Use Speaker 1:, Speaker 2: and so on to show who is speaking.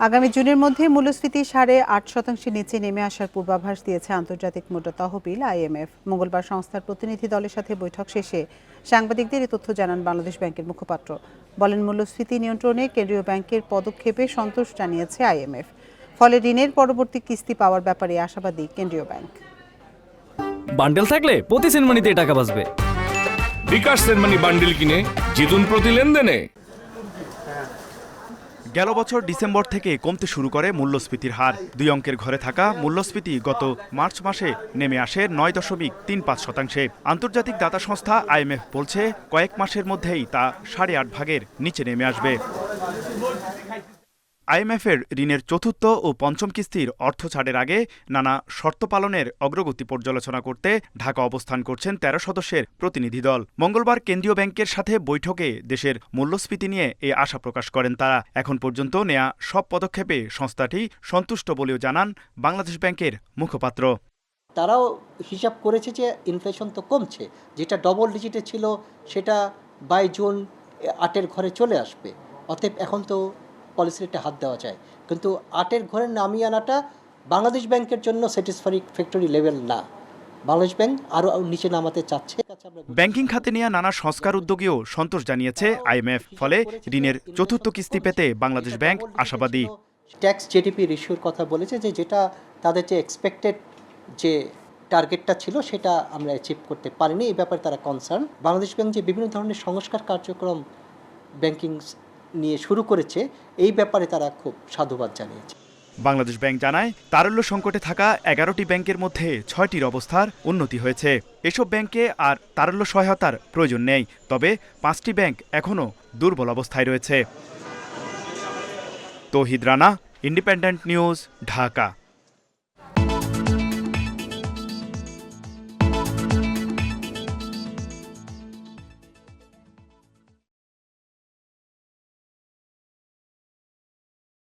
Speaker 1: আগামী জুনের মধ্যে মূল্যস্ফীতি সাড়ে আট শতাংশের নিচে নেমে আসার পূর্বাভাস দিয়েছে আন্তর্জাতিক মুদ্রা তহবিল আইএমএফ। মঙ্গলবার সংস্থার প্রতিনিধি দলের সাথে বৈঠক শেষে সাংবাদিকদের এই তথ্য জানান বাংলাদেশ ব্যাংকের মুখপাত্র। বলেন মূল্যস্ফীতি নিয়ন্ত্রণে কেন্দ্রীয় ব্যাংকের পদক্ষেপে সন্তোষ জানিয়েছে আইএমএফ। ফলে ঋণের পরবর্তী কিস্তি পাওয়ার ব্যাপারে আশাবাদী কেন্দ্রীয় ব্যাংক।
Speaker 2: বান্ডেল থাকলে প্রতি সেনমানিতে টাকা বাঁচবে।
Speaker 3: বিকাশ সেনমানি বান্ডিল কিনে জিতুন প্রতি লেনদেনে।
Speaker 4: গেল বছর ডিসেম্বর থেকে কমতে শুরু করে মূল্যস্ফীতির হার। দুই অঙ্কের ঘরে থাকা মূল্যস্ফীতি গত মার্চ মাসে নেমে আসে নয় দশমিক তিন পাঁচ শতাংশে। আন্তর্জাতিক দাতা সংস্থা আইএমএফ বলছে, কয়েক মাসের মধ্যেই তা সাড়ে আট ভাগের নিচে নেমে আসবে। আইএমএফের ঋণের চতুর্থ ও পঞ্চম কিস্তির অর্থ ছাড়ের আগে নানা শর্ত পালনের অগ্রগতি পর্যালোচনা করতে ঢাকা অবস্থান করছেন তেরো সদস্যের প্রতিনিধি দল। মঙ্গলবার কেন্দ্রীয় ব্যাংকের সাথে বৈঠকে দেশের মূল্যস্ফীতি নিয়ে এ আশা প্রকাশ করেন তারা। এখন পর্যন্ত নেয়া সব পদক্ষেপে সংস্থাটি সন্তুষ্ট বলেও জানান বাংলাদেশ ব্যাংকের মুখপাত্র।
Speaker 5: তারাও হিসাব করেছে যে ইনফ্লেশন তো কমছে, যেটা ডবল ডিজিটে ছিল সেটা বাই জুন আটের ঘরে চলে আসবে। অতএব এখন তো পলিসি রেটে হাত দেওয়া যায়। কিন্তু আটের ঘরে নামিয়ে আনাটা বাংলাদেশ ব্যাংকের জন্য স্যাটিসফাই ফ্যাক্টরি লেভেল না। বাংলাদেশ ব্যাংক আরও নিচে নামাতে চাচ্ছে।
Speaker 4: ব্যাংকিং খাতে নেওয়া নানা সংস্কার উদ্যোগেও সন্তোষ জানিয়েছে আইএমএফ। ফলে ঋণের চতুর্থ কিস্তি পেতে বাংলাদেশ ব্যাংক আশাবাদী।
Speaker 5: ট্যাক্স জিডিপি রেশিওর কথা বলেছে যে যেটা তাদের যে এক্সপেক্টেড যে টার্গেটটা ছিল সেটা আমরা অ্যাচিভ করতে পারিনি। এই ব্যাপারে তারা কনসার্ন বাংলাদেশ ব্যাংক যে বিভিন্ন ধরনের সংস্কার কার্যক্রম ব্যাংকিং নিয়ে শুরু করেছে, এই ব্যাপারে তারা খুব সাধুবাদ জানিয়েছে।
Speaker 4: বাংলাদেশ ব্যাংক জানায়, তারল্য সংকটে থাকা এগারোটি ব্যাংকের মধ্যে ছয়টির অবস্থার উন্নতি হয়েছে। এসব ব্যাংকে আর তারল্য সহায়তার প্রয়োজন নেই, তবে পাঁচটি ব্যাংক এখনও দুর্বল অবস্থায় রয়েছে। Tauhid Rana, independent news, Dhaka.